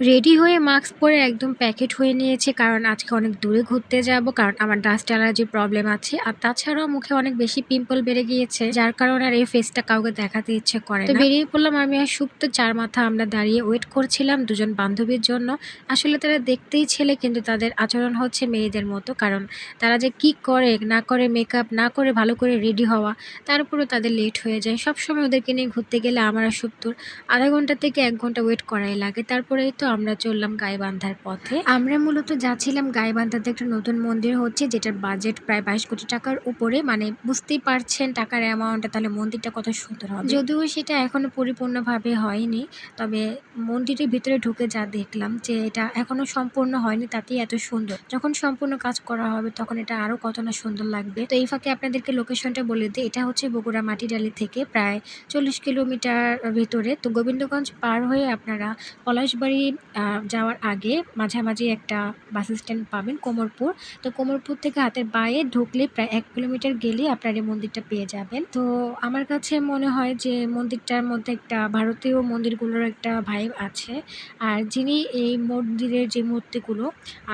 Ready হয়ে mask পরে একদম প্যাকেট হয়ে নিয়েছি কারণ আজকে অনেক দূরে ঘুরতে যাব কারণ আমার ডাস্ট অ্যালার্জি প্রবলেম আছে। আর তাছাড়াও মুখে অনেক বেশি পিম্পল বেড়ে গিয়েছে যার কারণে আর এই ফেসটা কাউকে দেখাতে ইচ্ছে করে তো বেরিয়ে পড়লাম আমি আর সুপ্ত চার মাথা আমরা দাঁড়িয়ে ওয়েট করছিলাম দুজন বান্ধবীর জন্য। আসলে তারা দেখতেই ছেলে কিন্তু তাদের আচরণ হচ্ছে মেয়েদের মতো কারণ তারা যে কি করে না করে মেকআপ না করে ভালো করে রেডি হওয়া তারপরেও তাদের লেট হয়ে যায়। সবসময় ওদেরকে নিয়ে ঘুরতে গেলে আমার আর সুপ্তর আধা ঘণ্টা থেকে এক ঘণ্টা ওয়েট করাই লাগে। তারপরে তো আমরা চললাম গাইবান্ধার পথে। আমরা মূলত যাচ্ছিলাম গাইবান্ধাতে একটা নতুন মন্দির হচ্ছে, যেটার বাজেট প্রায় বাইশ কোটি টাকার উপরে। মানে বুঝতেই পারছেন টাকার অ্যামাউন্টটা তাহলে মন্দিরটা কত সুন্দর হবে। যদিও সেটা এখনও পরিপূর্ণভাবে হয়নি, তবে মন্দিরের ভিতরে ঢুকে যা দেখলাম যে এটা এখনও সম্পূর্ণ হয়নি, তাতেই এত সুন্দর। যখন সম্পূর্ণ কাজ করা হবে, তখন এটা আরও কত না সুন্দর লাগবে। তো এই ফাঁকে আপনাদেরকে লোকেশনটা বলে দিই। এটা হচ্ছে বগুড়া মাটিডালি থেকে প্রায় চল্লিশ কিলোমিটার ভিতরে। তো গোবিন্দগঞ্জ পার হয়ে আপনারা পলাশবাড়ি যাওয়ার আগে মাঝামাঝি একটা বাস স্ট্যান্ড পাবেন কোমরপুর। তো কোমরপুর থেকে হাতের বায়ে ঢুকলে প্রায় এক কিলোমিটার গেলে আপনার এই মন্দিরটা পেয়ে যাবেন। তো আমার কাছে মনে হয় যে মন্দিরটার মধ্যে একটা ভারতীয় মন্দিরগুলোর একটা ভাইব আছে। আর যিনি এই মন্দিরের যে মূর্তিগুলো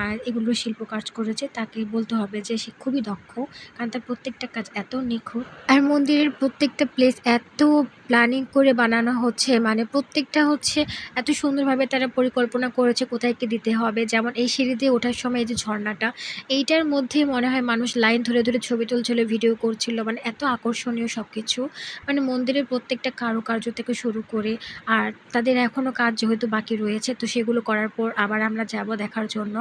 আর এগুলো শিল্প কাজ করেছে, তাকে বলতে হবে যে সে খুবই দক্ষ, কারণ তার প্রত্যেকটা কাজ এত নিখুঁত। আর মন্দিরের প্রত্যেকটা প্লেস এত প্ল্যানিং করে বানানো হচ্ছে মানে প্রত্যেকটা হচ্ছে এত সুন্দরভাবে তারা পরিকল্পনা করেছে কোথায় কি দিতে হবে। যেমন এই সিঁড়ি দিয়ে ওঠার সময় এই যে ঝর্ণাটা, এইটার মধ্যে মনে হয় মানুষ লাইন ধরে ধরে ছবি তুলছিল ভিডিও করছিল মানে এত আকর্ষণীয় সব কিছু মানে মন্দিরের প্রত্যেকটা কারুকার্য থেকে শুরু করে আর তাদের এখনও কাজ যেহেতু বাকি রয়েছে, তো সেগুলো করার পর আবার আমরা যাব দেখার জন্য।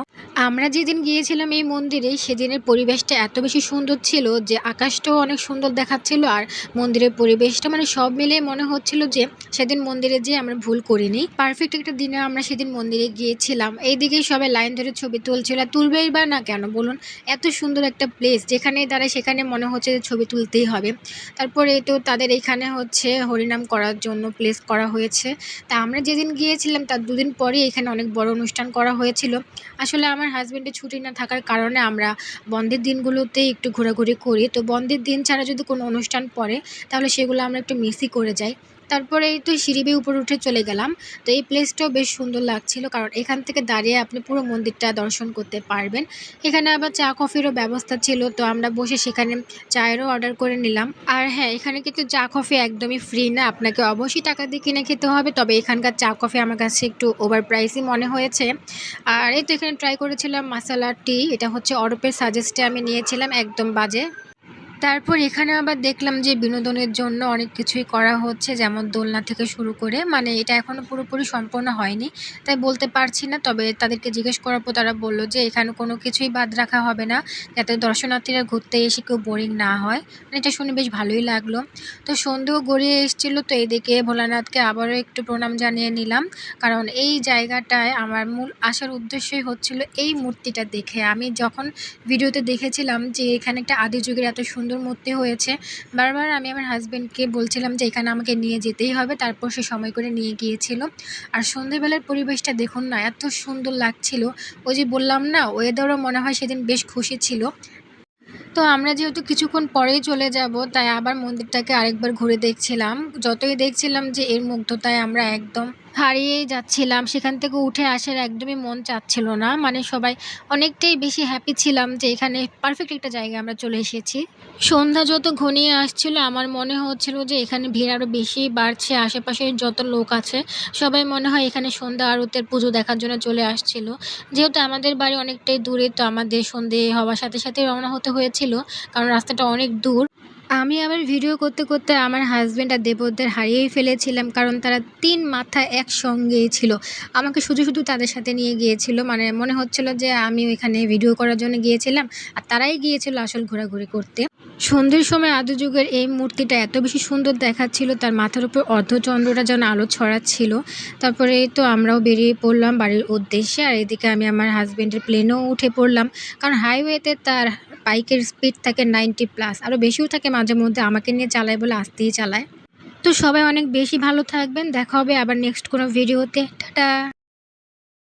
আমরা যেদিন গিয়েছিলাম এই মন্দিরে, সেদিনের পরিবেশটা এত বেশি সুন্দর ছিল যে আকাশটাও অনেক সুন্দর দেখাচ্ছিল আর মন্দিরের পরিবেশটা মানে সব মিলে মনে হচ্ছিল যে সেদিন মন্দিরে যেয়ে আমরা ভুল করিনি। পারফেক্ট একটা দিনে আমরা সেদিন মন্দিরে গিয়েছিলাম। এইদিকেই সবাই লাইন ধরে ছবি তুলছিল। তুলবেই বা না কেন বলুন? এত সুন্দর একটা প্লেস যেখানেই দাঁড়ায় সেখানে মনে হচ্ছে যে ছবি তুলতেই হবে। তারপরে তো তাদের এখানে হচ্ছে হরিনাম করার জন্য প্লেস করা হয়েছে। তা আমরা যেদিন গিয়েছিলাম, তার দুদিন পরেই এখানে অনেক বড় অনুষ্ঠান করা হয়েছিল। আসলে আমার হাজব্যান্ডের ছুটি না থাকার কারণে আমরা বন্ধের দিনগুলোতেই একটু ঘোরাঘুরি করি। তো বন্ধের দিন ছাড়া যদি কোনো অনুষ্ঠান পড়ে, তাহলে সেগুলো আমরা একটু মিসই করে। যাই তারপরে এই তো সিঁড়ি বেয়ে উপরে উঠে চলে গেলাম। তো এই প্লেসটাও বেশ সুন্দর লাগছিল, কারণ এখান থেকে দাঁড়িয়ে আপনি পুরো মন্দিরটা দর্শন করতে পারবেন। এখানে আবার চা, কফিরও ব্যবস্থা ছিল, তো আমরা বসে সেখানে চায়েরও অর্ডার করে নিলাম। আর হ্যাঁ এখানে কিন্তু চা, কফি একদমই ফ্রি না, আপনাকে অবশ্যই টাকা দিয়ে কিনে খেতে হবে, তবে এখানকার চা, কফি আমার কাছে একটু ওভার প্রাইসই মনে হয়েছে। আর এই তো এখানে ট্রাই করেছিলাম মাসালা টি এটা হচ্ছে অরূপের সাজেস্টে আমি নিয়েছিলাম, একদম বাজে। তারপর এখানে আবার দেখলাম যে বিনোদনের জন্য অনেক কিছুই করা হচ্ছে, যেমন দোলনা থেকে শুরু করে মানে এটা এখনও পুরোপুরি সম্পূর্ণ হয়নি, তাই বলতে পারছি না। তবে তাদেরকে জিজ্ঞেস করার পর তারা বলল যে এখানে কোনো কিছুই বাদ রাখা হবে না, যাতে দর্শনার্থীরা ঘুরতে এসে কেউ বোরিং না হয়। মানে এটা শুনে বেশ ভালোই লাগল। তো সন্ধেও গড়িয়ে এসেছিল, তো এদিকে ভোলানাথকে আবারও একটু প্রণাম জানিয়ে নিলাম। কারণ এই জায়গাটায় আমার মূল আসার উদ্দেশ্যই হচ্ছিল এই মূর্তিটা দেখে। আমি যখন ভিডিওতে দেখেছিলাম যে এখানে একটা আদি যুগের এত সুন্দর মূর্তি হয়েছে। বারবার আমি আমার হাজব্যান্ডকে বলছিলাম যে, এখানে আমাকে নিয়ে যেতেই হবে। তারপর সে সময় করে নিয়ে গিয়েছিল। আর সন্ধেবেলার পরিবেশটা দেখুন না, এত সুন্দর লাগছিল। ওই যে বললাম না ওয়েদারও মনে হয় সেদিন বেশ খুশি ছিল। তো আমরা যেহেতু কিছুক্ষণ পরেই চলে যাব, তাই আবার মন্দিরটাকে আরেকবার ঘুরে দেখছিলাম। যতই দেখছিলাম যে, এর মুগ্ধতায় আমরা একদম হারিয়েই যাচ্ছিলাম। সেখান থেকে উঠে আসার একদমই মন চাচ্ছিল না। মানে সবাই অনেকটাই বেশি হ্যাপি ছিলাম যে এখানে পারফেক্ট একটা জায়গায় আমরা চলে এসেছি। সন্ধ্যা যত ঘনিয়ে আসছিল, আমার মনে হচ্ছিল যে এখানে ভিড় আরও বেশি বাড়ছে। আশেপাশে যত লোক আছে, সবাই মনে হয় এখানে সন্ধ্যা আরতের পুজো দেখার জন্য চলে আসছিল। যেহেতু আমাদের বাড়ি অনেকটাই দূরে, তো আমাদের সন্ধে হওয়ার সাথে সাথে রওনা হতে হয়েছিল, কারণ রাস্তাটা অনেক দূর। আমি আমার ভিডিও করতে করতে আমার হাজব্যান্ড আর দেবরদের হারিয়েই ফেলেছিলাম, কারণ তারা তিন মাথা একসঙ্গেই ছিল। আমাকে শুধু শুধু তাদের সাথে নিয়ে গিয়েছিল। মানে মনে হচ্ছিল যে আমি ওইখানে ভিডিও করার জন্য গিয়েছিলাম, আর তারাই গিয়েছিল আসল ঘোরাঘুরি করতে। সন্ধ্যের সময় আদি যুগের এই মূর্তিটা এত বেশি সুন্দর দেখাচ্ছিল, তার মাথার উপর অর্ধচন্দ্রটা যেন আলো ছড়াচ্ছিল। তারপরে তো আমরাও বেরিয়ে পড়লাম বাড়ির উদ্দেশ্যে, আর এদিকে আমি আমার হাজব্যান্ডের প্লেনেও উঠে পড়লাম। কারণ হাইওয়েতে তার বাইকের স্পিড থাকে নাইনটি প্লাস আরও বেশিও থাকে মাঝে মধ্যে আমাকে নিয়ে চালায় বলে আসতেই চালায়। তো সবাই অনেক বেশি ভালো থাকবেন, দেখা হবে আবার নেক্সট কোনো ভিডিওতে টাটা।